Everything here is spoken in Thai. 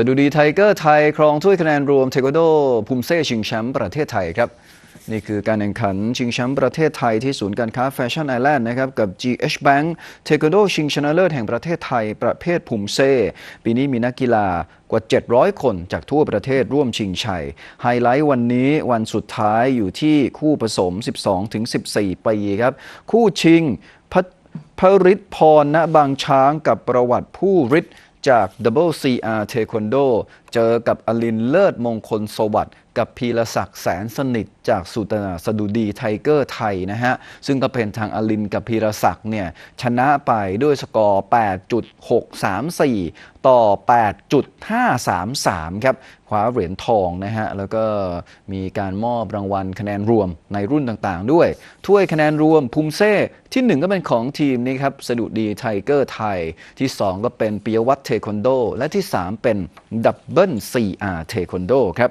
สดุดีไทเกอร์ไทย ครองถ้วยคะแนนรวมเทควันโดภูมิเซ่ชิงแชมป์ประเทศไทยครับ นี่คือการแข่งขันชิงแชมป์ประเทศไทยที่ศูนย์การค้าแฟชั่นไอแลนด์นะครับกับ GH Bank เทควันโดชิงชนะเลิศแห่งประเทศไทย ประเภทภูมิเซ่ปีนี้มีนักกีฬากว่า 700 คนจากทั่วประเทศร่วมชิงชัย ไฮไลท์วันนี้วันสุดท้ายอยู่ที่คู่ผสม 12-14 ปีครับ คู่ชิงพัพริศพรณบางช้างกับประวัติผู้ฤทธิ์ จาก WCR Taekwondo เจอกับอลินเลิศมงคลสวัสดิ์กับพีรศักดิ์แสนสนิทจากสุตนาสดุดีไทเกอร์ไทยนะฮะ ซึ่งก็เป็นทางอลินกับพีรศักดิ์เนี่ย ชนะไปด้วยสกอร์ 8.634 ต่อ 8.533 ครับคว้าเหรียญทองนะฮะ แล้วก็มีการมอบรางวัลคะแนนรวมในรุ่นต่างๆ ด้วย ถ้วยคะแนนรวมภูมิเซ่ที่ 1 ก็เป็นของทีมนี้ครับสดุดีไทเกอร์ไทย ที่ 2 ก็เป็นปิยวัฒน์เทควันโด และที่ 3 เป็นดับเบิล CR เทควันโดครับ